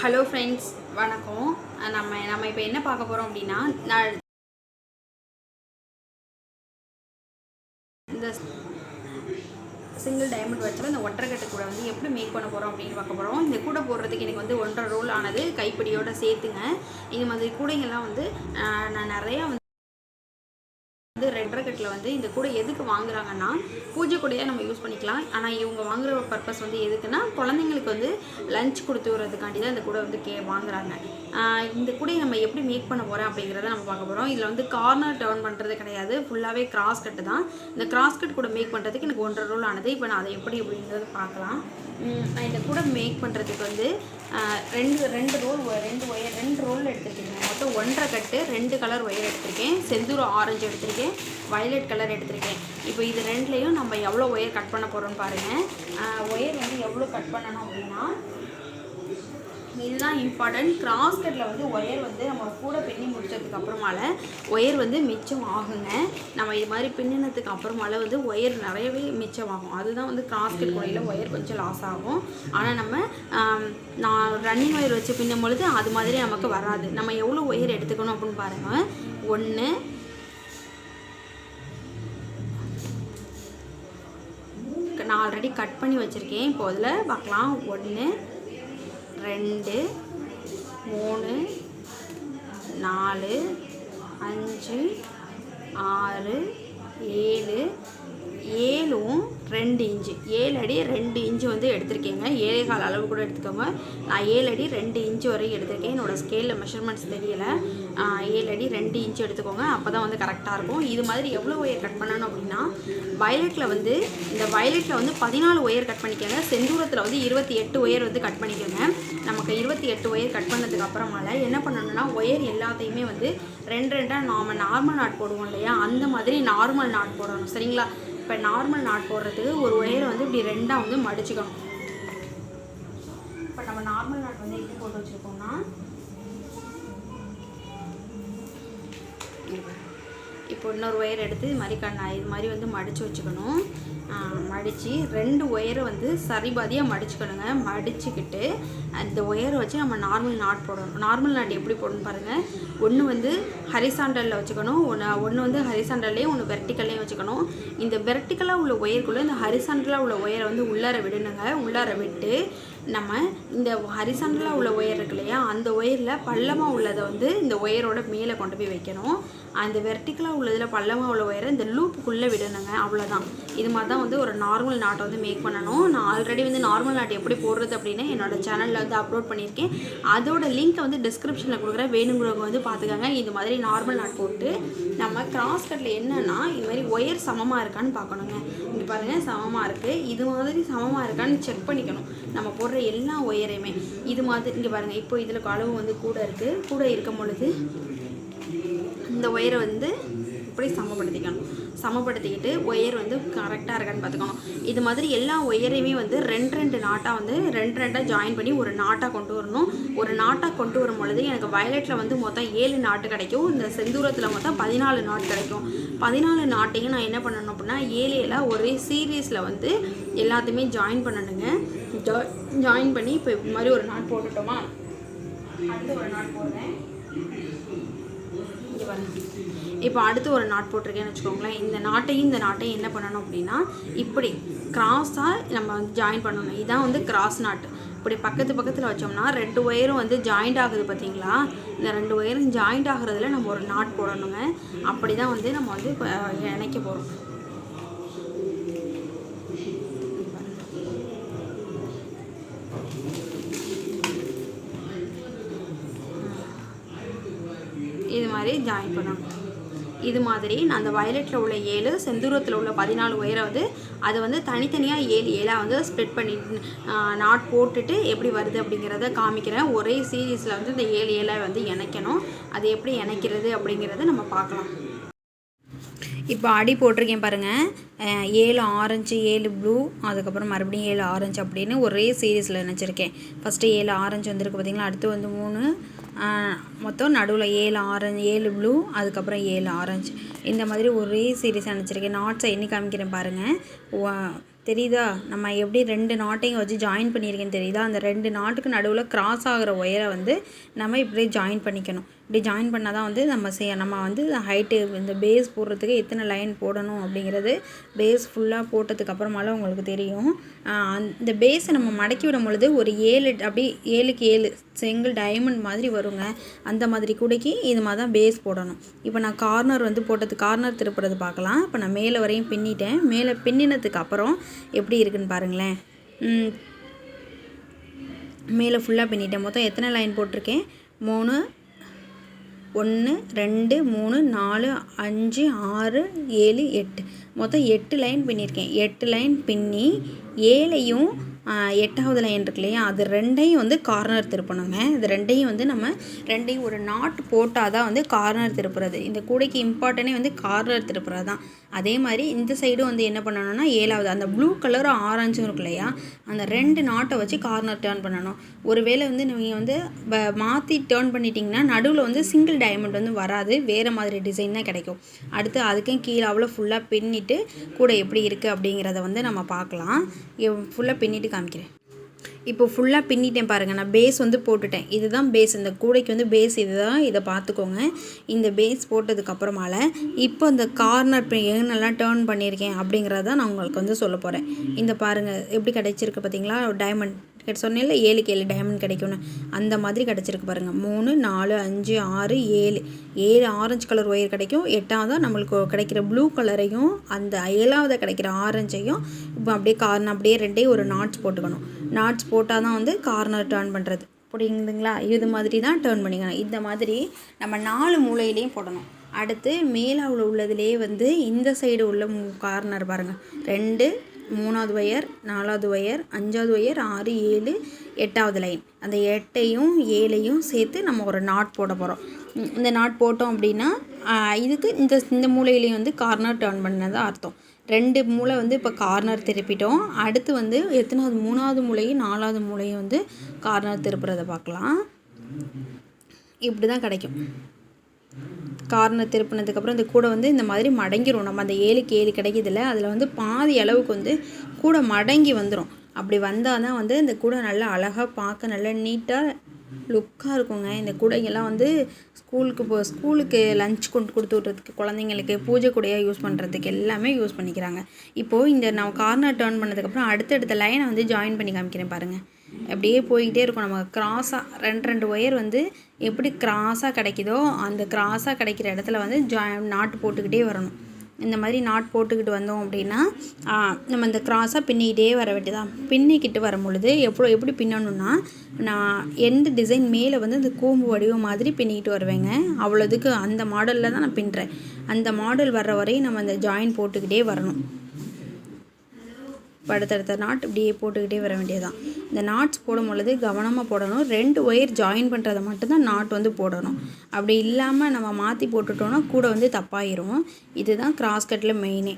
Hello friends வணக்கம். நம்ம நம்ம இப்போ என்ன பார்க்க போகிறோம் அப்படின்னா நான் இந்த சிங்கிள் டைமண்ட் வச்சு இந்த ஒன்றரை கூட வந்து எப்படி மேக் பண்ண போகிறோம் அப்படின்னு பார்க்க போகிறோம் இந்த கூடை போடுறதுக்கு எனக்கு வந்து ஒன்றரை ரோல் ஆனது கைப்பிடியோடு சேர்த்துங்க. இது மாதிரி கூடைங்கள்லாம் வந்து நான் நிறையா வந்து வந்து ரெண்டரை கட்டில் வந்து இந்த கூடை எதுக்கு வாங்குறாங்கன்னா பூஜை கூடையாக நம்ம யூஸ் பண்ணிக்கலாம். ஆனால் இவங்க வாங்குற பர்பஸ் வந்து எதுக்குன்னா குழந்தைங்களுக்கு வந்து லஞ்ச் கொடுத்து விடுறதுக்காண்டி தான் இந்த கூடை வந்து கே வாங்குறாங்க. இந்த கூடையை நம்ம எப்படி மேக் பண்ண போகிறோம் அப்படிங்கிறத நம்ம பார்க்க போகிறோம் இதில் வந்து கார்னர் டேர்ன் பண்ணுறது கிடையாது. ஃபுல்லாகவே கிராஸ் கட்டு தான். இந்த கிராஸ் கட் கூட மேக் பண்ணுறதுக்கு எனக்கு ஒன்றரை ரோல் ஆனது. இப்போ நான் அதை எப்படி அப்படிங்கிறத பார்க்கலாம். நான் இந்த கூட மேக் பண்ணுறதுக்கு வந்து ரெண்டு ரெண்டு ரோல் ரெண்டு ஒயர் ரெண்டு ரோல் எடுத்துருக்கேன். மொத்தம் ஒன்றரை கட்டு ரெண்டு கலர் ஒயர் எடுத்திருக்கேன். செந்தூர் ஆரஞ்சு எடுத்திருக்கேன். வயலட் கலர் எடுத்திருக்கேன். இப்போ இது ரெண்டுலேயும் நம்ம எவ்வளோ ஒயர் கட் பண்ண போகிறோம்னு பாருங்கள் ஒயர் வந்து எவ்வளோ கட் பண்ணணும் அப்படின்னா இதுதான் இம்பார்ட்டன்ட் கிராஸ்கட்டில் வந்து ஒயர் வந்து நம்ம கூட பின்னி முடிச்சதுக்கு அப்புறமால ஒயர் வந்து மிச்சம் ஆகுங்க. நம்ம இது மாதிரி பின்னினதுக்கு அப்புறமால வந்து ஒயர் நிறையவே மிச்சம் ஆகும். அதுதான் வந்து கிராஸ்கட் கட் ஒயர் கொஞ்சம் லாஸ் ஆகும். ஆனால் நம்ம நான் ரன்னிங் ஒயர் வச்சு பின்னும் பொழுது அது மாதிரி நமக்கு வராது. நம்ம எவ்வளோ ஒயர் எடுத்துக்கணும் அப்படின்னு பாருங்கள் ஒன்று நான் ஆல்ரெடி கட் பண்ணி வச்சுருக்கேன். இப்போ அதில் பார்க்கலாம். ஒன்று ரெண்டு மூணு நாலு அஞ்சு ஆறு ஏழு. ஏழும் ரெண்டு இன்ச்சு. ஏழு அடி ரெண்டு இன்ச்சு வந்து எடுத்திருக்கேங்க. ஏழே கால் அளவு கூட எடுத்துக்கோங்க. நான் ஏழு அடி ரெண்டு இன்ச்சு வரைக்கும் எடுத்திருக்கேன். என்னோடய ஸ்கேலில் மெஷர்மெண்ட்ஸ் தெரியலை. ஏழு அடி ரெண்டு இன்ச்சு எடுத்துக்கோங்க. அப்போ தான் வந்து கரெக்டாக இருக்கும். இது மாதிரி எவ்வளோ ஒயர் கட் பண்ணணும் அப்படின்னா வயலட்டில் வந்து இந்த வயலட்டில் வந்து பதினாலு ஒயர் கட் பண்ணிக்கோங்க. செந்தூரத்தில் வந்து இருபத்தி எட்டு ஒயர் வந்து கட் பண்ணிக்கோங்க. நமக்கு இருபத்தி எட்டு ஒயர் கட் பண்ணதுக்கு அப்புறமால என்ன பண்ணணும்னா ஒயர் எல்லாத்தையுமே வந்து ரெண்டு ரெண்டாக நாம நார்மல் நாட் போடுவோம் இல்லையா? அந்த மாதிரி நார்மல் நாட் போடணும். சரிங்களா? இப்போ நார்மல் நாட் போடுறதுக்கு ஒரு ஒயரை வந்து இப்படி ரெண்டாக வந்து மடிச்சுக்கணும். இப்போ நம்ம நார்மல் நாட் வந்து எப்படி போட்டு வச்சுருக்கோம்னா இப்போ இன்னொரு ஒயர் எடுத்து இது மாதிரி கண்ணா இது மாதிரி வந்து மடித்து வச்சுக்கணும். மடித்து ரெண்டு ஒயரை வந்து சரிபாதியாக மடிச்சுக்கணுங்க. மடிச்சுக்கிட்டு அந்த ஒயரை வச்சு நம்ம நார்மல் நாட் போடணும். நார்மல் நாட் எப்படி போடணும் பாருங்கள் ஒன்று வந்து ஹரிசாண்டலில் வச்சுக்கணும். ஒன்று ஒன்று வந்து ஹரிசாண்டல்லையும் ஒன்று வெர்டிக்கல்லையும் வச்சுக்கணும். இந்த வெர்டிக்கலாக உள்ள ஒயருக்குள்ளே இந்த ஹரிசாண்டலாக உள்ள ஒயரை வந்து உள்ளார விடணுங்க. உள்ளார விட்டு நம்ம இந்த ஹரிசாண்டலாக உள்ள ஒயர் இருக்கு இல்லையா அந்த ஒயரில் பள்ளமாக உள்ளதை வந்து இந்த ஒயரோட மேலே கொண்டு போய் வைக்கணும். அந்த வெர்டிக்கலாக உள்ளதில் பள்ளமாக உள்ள ஒயரை இந்த லூப்புக்குள்ளே விடணுங்க அவ்வளோதான் இது மாதிரி தான் வந்து ஒரு நார்மல் நாட்டை வந்து மேக் பண்ணணும். நான் ஆல்ரெடி வந்து நார்மல் நாட்டை எப்படி போடுறது அப்படின்னு என்னோடய சேனலில் வந்து அப்லோட் பண்ணியிருக்கேன். அதோட லிங்க்கை வந்து டிஸ்கிரிப்ஷனில் கொடுக்குற வேணுங்கிறவங்க வந்து பார்த்துக்கோங்க. இது மாதிரி நார்மல் நாட் போட்டு நம்ம கிராஸ் கட்டில் என்னென்னா இது மாதிரி ஒயர் சமமாக இருக்கான்னு பார்க்கணுங்க. இங்கே பாருங்கள் சமமாக இருக்குது இது மாதிரி சமமாக இருக்கான்னு செக் பண்ணிக்கணும். நம்ம போடுற எல்லா ஒயரையுமே இது மாதிரி இங்கே பாருங்கள் இப்போ இதில் அளவு வந்து கூட இருக்குது கூட இருக்கும் பொழுது இந்த ஒயரை வந்து இப்படி சமப்படுத்திக்கணும். சமப்படுத்திக்கிட்டு ஒயர் வந்து கரெக்டாக இருக்கான்னு பார்த்துக்கணும். இது மாதிரி எல்லா ஒயரையுமே வந்து ரெண்டு ரெண்டு நாட்டாக வந்து ரெண்டு ரெண்டாக ஜாயின் பண்ணி ஒரு நாட்டாக கொண்டு வரணும். ஒரு நாட்டாக கொண்டு வரும் பொழுது எனக்கு வயலட்டில் வந்து மொத்தம் ஏழு நாட்டு கிடைக்கும். இந்த செந்தூரத்தில் மொத்தம் பதினாலு நாட்டு கிடைக்கும். பதினாலு நாட்டையும் நான் என்ன பண்ணணும் அப்படின்னா ஏழு ஏழாக ஒரே சீரீஸில் வந்து எல்லாத்தையுமே ஜாயின் பண்ணணுங்க. ஜா ஜாயின் பண்ணி இப்போ இது மாதிரி ஒரு நாட் போட்டுட்டோமா? அடுத்து ஒரு நாட் போடுறேன். இங்கே இப்போ அடுத்து ஒரு நாட் போட்டிருக்கேன்னு வச்சுக்கோங்களேன். இந்த நாட்டையும் இந்த நாட்டையும் என்ன பண்ணணும் அப்படின்னா இப்படி கிராஸாக நம்ம வந்து ஜாயின் பண்ணணும். இதான் வந்து கிராஸ் நாட் இப்படி பக்கத்து பக்கத்தில் வச்சோம்னா ரெண்டு ஒயரும் வந்து ஜாயிண்ட் ஆகுது பார்த்தீங்களா இந்த ரெண்டு ஒயரும் ஜாயிண்ட் ஆகுறதுல நம்ம ஒரு நாட் போடணுங்க. அப்படி தான் வந்து நம்ம வந்து இணைக்க போகிறோம் ஜாயின் பண்ணணும். இது மாதிரி நான் அந்த வயலட்டில் உள்ள ஏழு செந்தூரத்தில் உள்ள பதினாலு ஒயரை வந்து அதை வந்து தனித்தனியாக ஏழு ஏழாக வந்து ஸ்ப்ரெட் பண்ணி நாட் போட்டுட்டு எப்படி வருது அப்படிங்கிறத காமிக்கிறேன். ஒரே சீரீஸில் வந்து இந்த ஏழு ஏழாக வந்து இணைக்கணும். அது எப்படி இணைக்கிறது அப்படிங்கிறத நம்ம பார்க்கலாம். இப்போ அடி போட்டிருக்கேன் பாருங்கள் ஏழு ஆரஞ்சு ஏழு ப்ளூ அதுக்கப்புறம் மறுபடியும் ஏழு ஆரஞ்சு அப்படின்னு ஒரே சீரீஸில் நினச்சிருக்கேன் ஃபஸ்ட்டு ஏழு ஆரஞ்சு வந்திருக்கு பார்த்தீங்களா அடுத்து வந்து மூணு மொத்தம் நடுவில் ஏழு ஆரஞ்சு ஏழு ப்ளூ அதுக்கப்புறம் ஏழு ஆரஞ்சு இந்த மாதிரி ஒரே சீரீஸ் அனுப்பிச்சிருக்கேன் நாட்ஸை எண்ணி காமிக்கிறேன் பாருங்கள் தெரியுதா? நம்ம எப்படி ரெண்டு நாட்டையும் வச்சு ஜாயின் பண்ணியிருக்கேன்னு தெரியுதா? அந்த ரெண்டு நாட்டுக்கு நடுவில் கிராஸ் ஆகிற ஒயரை வந்து நம்ம இப்படியே ஜாயின் பண்ணிக்கணும். இப்படி ஜாயின் பண்ணால் தான் வந்து நம்ம செய் நம்ம வந்து ஹைட்டு இந்த பேஸ் போடுறதுக்கு எத்தனை லைன் போடணும் அப்படிங்கிறது பேஸ் ஃபுல்லாக போட்டதுக்கு அப்புறமால உங்களுக்கு தெரியும். இந்த பேஸை நம்ம மடக்கி விடும் பொழுது ஒரு ஏழு அப்படி ஏழுக்கு ஏழு செங்கல் டைமண்ட் மாதிரி வருங்க. அந்த மாதிரி கூடைக்கு இது மாதிரி தான் பேஸ் போடணும். இப்போ நான் கார்னர் வந்து போட்டது கார்னர் திருப்புறது பார்க்கலாம். இப்போ நான் மேலே வரையும் பின்னிட்டேன். மேலே பின்னினதுக்கு அப்புறம் எப்படி இருக்குன்னு பாருங்களேன். மேலே ஃபுல்லாக பின்னிட்டேன். மொத்தம் எத்தனை லைன் போட்டிருக்கேன்? மூணு ஒன்று ரெண்டு மூணு நாலு அஞ்சு ஆறு ஏழு எட்டு. மொத்தம் எட்டு லைன் பின்னியிருக்கேன் எட்டு லைன் பின்னி ஏழையும் எட்டாவது லைன் இருக்கு இல்லையா? அது ரெண்டையும் வந்து கார்னர் திருப்பணுங்க. இது ரெண்டையும் வந்து நம்ம ரெண்டையும் ஒரு நாட் போட்டால் தான் வந்து கார்னர் திருப்புறது. இந்த கூடைக்கு இம்பார்ட்டனே வந்து கார்னர் திருப்புறது தான் அதே மாதிரி இந்த சைடும் வந்து என்ன பண்ணணும்னா ஏழாவது அந்த ப்ளூ கலரும் ஆரஞ்சும் இருக்கு இல்லையா? அந்த ரெண்டு நாட்டை வச்சு கார்னர் டேர்ன் பண்ணணும். ஒருவேளை வந்து நீங்கள் வந்து மாற்றி டேர்ன் பண்ணிட்டீங்கன்னா நடுவில் வந்து சிங்கிள் டைமண்ட் வந்து வராது. வேறு மாதிரி டிசைன் தான் கிடைக்கும். அடுத்து அதுக்கும் கீழே அவ்வளோ ஃபுல்லாக பின்னிட்டு கூட எப்படி இருக்குது அப்படிங்கிறத வந்து நம்ம பார்க்கலாம். ஃபுல்லாக பின்னிட்டு காமிக்கிறேன். இப்போ ஃபுல்லாக பின்னிட்டேன் பாருங்கள் நான் பேஸ் வந்து போட்டுட்டேன். இதுதான் பேஸ் இந்த கூடைக்கு வந்து பேஸ் இதுதான். இதை பார்த்துக்கோங்க. இந்த பேஸ் போட்டதுக்கப்புறமால இப்போ இந்த கார்னர் என்னெல்லாம் டேர்ன் பண்ணியிருக்கேன் அப்படிங்கிறத நான் உங்களுக்கு வந்து சொல்ல போகிறேன் இந்த பாருங்கள் எப்படி கிடைச்சிருக்கு பார்த்தீங்களா? டைமண்ட் சொன்னேன்ல ஏழுக்கு ஏழு டைமண்ட் கிடைக்கும்னு. அந்த மாதிரி கிடச்சிருக்கு பாருங்கள் மூணு நாலு அஞ்சு ஆறு ஏழு. ஏழு ஆரஞ்சு கலர் ஒயர் கிடைக்கும். எட்டாவது நம்மளுக்கு கிடைக்கிற ப்ளூ கலரையும் அந்த ஏழாவது கிடைக்கிற ஆரஞ்சையும் இப்போ அப்படியே கார்னர் அப்படியே ரெண்டே ஒரு நாட்ஸ் போட்டுக்கணும். நாட்ஸ் போட்டால் தான் வந்து கார்னர் டேர்ன் பண்ணுறது புரியுதுங்களா? இது மாதிரி தான் டேர்ன் பண்ணிக்கணும். இந்த மாதிரி நம்ம நாலு மூலையிலையும் போடணும். அடுத்து மேலே உள்ள உள்ளதுலேயே வந்து இந்த சைடு உள்ள கார்னர் பாருங்கள் ரெண்டு மூணாவது ஒயர் நாலாவது ஒயர் அஞ்சாவது ஒயர் ஆறு ஏழு எட்டாவது லைன் அந்த எட்டையும் ஏழையும் சேர்த்து நம்ம ஒரு நாட் போட போகிறோம் இந்த நாட் போட்டோம் அப்படின்னா இதுக்கு இந்த இந்த மூலையிலையும் வந்து கார்னர் டேர்ன் பண்ணது அர்த்தம். ரெண்டு மூளை வந்து இப்போ கார்னர் திருப்பிட்டோம். அடுத்து வந்து எத்தனாவது மூணாவது மூலையும் நாலாவது மூலையும் வந்து கார்னர் திருப்புறதை பார்க்கலாம். இப்படி தான் கிடைக்கும். கார்னர் திருப்பினதுக்கப்புறம் இந்த கூடை வந்து இந்த மாதிரி மடங்கிரும். நம்ம அந்த ஏழுக்கு ஏழு கிடைக்குதுல்ல அதில் வந்து பாதி அளவுக்கு வந்து கூடை மடங்கி வந்துடும் அப்படி வந்தால் தான் வந்து இந்த கூடை நல்லா அழகாக பார்க்க நல்லா நீட்டாக லுக்காக இருக்குங்க. இந்த கூடைங்கெல்லாம் வந்து ஸ்கூலுக்கு போ ஸ்கூலுக்கு லஞ்ச் கொண்டு கொடுத்து விட்றதுக்கு குழந்தைங்களுக்கு பூஜை கூடையாக யூஸ் பண்ணுறதுக்கு எல்லாமே யூஸ் பண்ணிக்கிறாங்க. இப்போது இந்த நான் கார்னர் டேர்ன் பண்ணதுக்கப்புறம் அடுத்தடுத்த லைனை வந்து ஜாயின் பண்ணி காமிக்கிறேன் பாருங்கள் அப்படியே போய்கிட்டே இருக்கும். நம்ம கிராஸாக ரெண்டு ரெண்டு ஒயர் வந்து எப்படி கிராஸாக கிடைக்குதோ அந்த கிராஸாக கிடைக்கிற இடத்துல வந்து ஜா நாட்டு போட்டுக்கிட்டே வரணும். இந்த மாதிரி நாட் போட்டுக்கிட்டு வந்தோம் அப்படின்னா நம்ம இந்த கிராஸாக பின்னிக்கிட்டே வர வேண்டியதான் பின்னிக்கிட்டு வரும் பொழுது எப்போ எப்படி பின்னணும்னா நான் எந்த டிசைன் மேலே வந்து இந்த கூம்பு வடிவம் மாதிரி பின்னிக்கிட்டு வருவேங்க. அவ்வளோதுக்கு அந்த மாடலில் தான் நான் பின்னுறேன் அந்த மாடல் வர்ற வரையும் நம்ம அந்த ஜாயின் போட்டுக்கிட்டே வரணும். அடுத்தடுத்த நாட் இப்படியே போட்டுக்கிட்டே வர வேண்டியதுதான். இந்த நாட்ஸ் போடும் பொழுது கவனமாக போடணும். ரெண்டு ஒயர் ஜாயின் பண்ணுறதை மட்டும்தான் நாட் வந்து போடணும். அப்படி இல்லாமல் நம்ம மாற்றி போட்டுட்டோன்னா கூட வந்து தப்பாயிரும். இதுதான் கிராஸ் கட்டில் மெயினே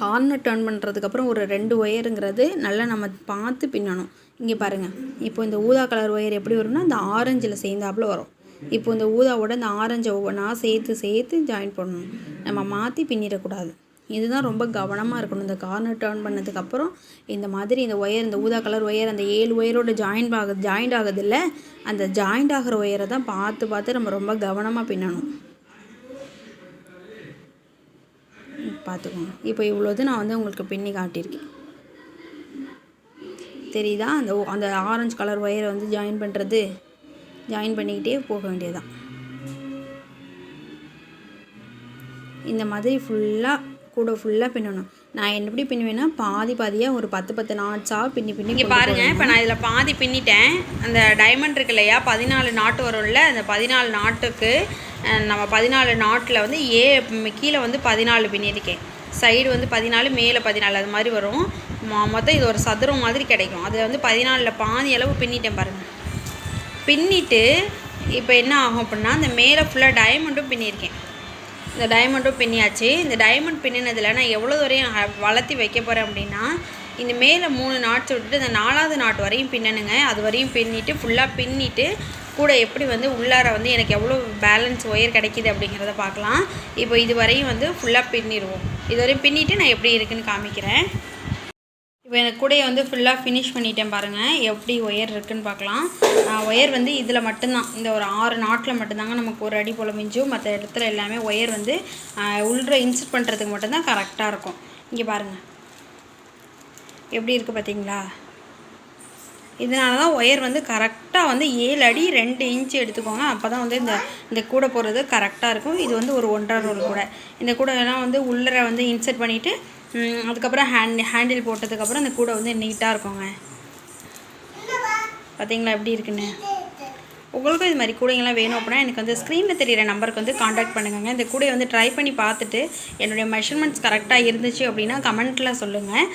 கார்னர் டர்ன் பண்ணுறதுக்கப்புறம் ஒரு ரெண்டு ஒயருங்கிறது நல்லா நம்ம பார்த்து பின்னணும். இங்கே பாருங்கள் இப்போ இந்த ஊதா கலர் ஒயர் எப்படி வரும்னா இந்த ஆரஞ்சில் சேர்ந்தாப்புல வரும். இப்போ இந்த ஊதாவோட இந்த ஆரஞ்சை ஒவ்வொன்றா சேர்த்து சேர்த்து ஜாயின் பண்ணணும். நம்ம மாற்றி பின்னிடக்கூடாது. இதுதான் ரொம்ப கவனமாக இருக்கணும். இந்த கார்னர் டேர்ன் பண்ணதுக்கப்புறம் இந்த மாதிரி இந்த ஒயர் இந்த ஊதா கலர் ஒயர் அந்த ஏழு ஒயரோட ஜாயின் ஆகுது ஜாயிண்ட் ஆகுதுல்ல அந்த ஜாயிண்ட் ஆகிற ஒயரை தான் பார்த்து பார்த்து நம்ம ரொம்ப கவனமாக பின்னணும். பார்த்துக்கோங்க. இப்போ இவ்வளோது நான் வந்து உங்களுக்கு பின்னி காட்டியிருக்கேன். தெரியுதா? அந்த அந்த ஆரஞ்சு கலர் ஒயரை வந்து ஜாயின் பண்ணுறது ஜாயின் பண்ணிக்கிட்டே போக வேண்டியதுதான். இந்த மாதிரி ஃபுல்லாக கூட ஃபுல்லாக பின்னணும். நான் எப்படி பின்னுவேன்னா பாதி பாதியாக ஒரு பத்து பத்து நாட்ஸாக பின்னி பின்னி இங்கே பாருங்க இப்போ நான் இதில் பாதி பின்னிட்டேன். அந்த டைமண்ட் இருக்கு இல்லையா பதினாலு நாட்டு வரும்ல அந்த பதினாலு நாட்டுக்கு நம்ம பதினாலு நாட்டில் வந்து ஏ கீழே வந்து பதினாலு பின்னிருக்கேன் சைடு வந்து பதினாலு மேலே பதினாலு அது மாதிரி வரும். மொத்தம் இது ஒரு சதுரம் மாதிரி கிடைக்கும். அதில் வந்து பதினாலில் பாதி அளவு பின்னிட்டேன் பாருங்கள் பின்னிட்டு இப்போ என்ன ஆகும் அப்படின்னா இந்த மேலே ஃபுல்லாக டைமண்டும் பின்னியிருக்கேன். இந்த டைமண்டும் பின்னியாச்சு. இந்த டைமண்ட் பின்னினதில் நான் எவ்வளோ வரையும் வளர்த்தி வைக்க போகிறேன் அப்படின்னா இந்த மேலே மூணு நாட்ஸ் விட்டுட்டு இந்த நாலாவது நாட் வரையும் பின்னணுங்க. அது வரையும் பின்னிட்டு ஃபுல்லாக பின்னிட்டு கூட எப்படி வந்து உள்ளார வந்து எனக்கு எவ்வளோ பேலன்ஸ் ஒயர் கிடைக்கிது அப்படிங்கிறத பார்க்கலாம். இப்போ இது வரையும் வந்து ஃபுல்லாக பின்னிடுவோம். இது வரையும் பின்னிட்டு நான் எப்படி இருக்குன்னு காமிக்கிறேன். இப்போ எனக்கு கூடையை வந்து ஃபுல்லாக ஃபினிஷ் பண்ணிட்டேன் பாருங்கள் எப்படி ஒயர் இருக்குதுன்னு பார்க்கலாம். ஒயர் வந்து இதில் மட்டும்தான். இந்த ஒரு ஆறு நாட்டில் மட்டும்தாங்க நமக்கு ஒரு அடி போல் மிஞ்சும். மற்ற இடத்துல எல்லாமே ஒயர் வந்து உள்ள இன்சர்ட் பண்ணுறதுக்கு மட்டும்தான் கரெக்டாக இருக்கும். இங்கே பாருங்கள் எப்படி இருக்குது பார்த்தீங்களா இதனால தான் ஒயர் வந்து கரெக்டாக வந்து ஏழு அடி ரெண்டு இன்ச்சு எடுத்துக்கோங்க. அப்போ தான் வந்து இந்த இந்த கூடை போடுறது கரெக்டாக இருக்கும். இது வந்து ஒரு ஒன்றரை ரோல் கூடை. இந்த கூடையெல்லாம் வந்து உள்ளரை வந்து இன்சர்ட் பண்ணிவிட்டு அதுக்கப்புறம் ஹேண்ட் ஹேண்டில் போட்டதுக்கப்புறம் இந்த கூடை வந்து நீட்டாக இருக்குங்க. பார்த்தீங்களா எப்படி இருக்குன்னு? உங்களுக்கும் இது மாதிரி கூடைங்கள்லாம் வேணும் அப்படின்னா எனக்கு வந்து ஸ்க்ரீனில் தெரியிற நம்பருக்கு வந்து காண்டாக்ட் பண்ணுங்க இந்த கூடையை வந்து ட்ரை பண்ணி பார்த்துட்டு என்னுடைய மெஷர்மெண்ட்ஸ் கரெக்டாக இருந்துச்சு அப்படின்னா கமெண்ட்டில் சொல்லுங்கள்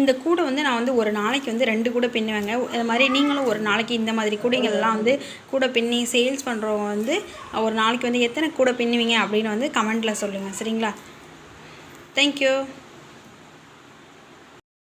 இந்த கூடை வந்து நான் வந்து ஒரு நாளைக்கு வந்து ரெண்டு கூடை பின்னுவேங்க. இது மாதிரி நீங்களும் ஒரு நாளைக்கு இந்த மாதிரி கூடைங்கள்லாம் வந்து கூடை பின்னி சேல்ஸ் பண்ணுறவங்க வந்து ஒரு நாளைக்கு வந்து எத்தனை கூடை பின்னுவீங்க அப்படின்னு வந்து கமெண்ட்டில் சொல்லுங்கள் சரிங்களா? Thank you.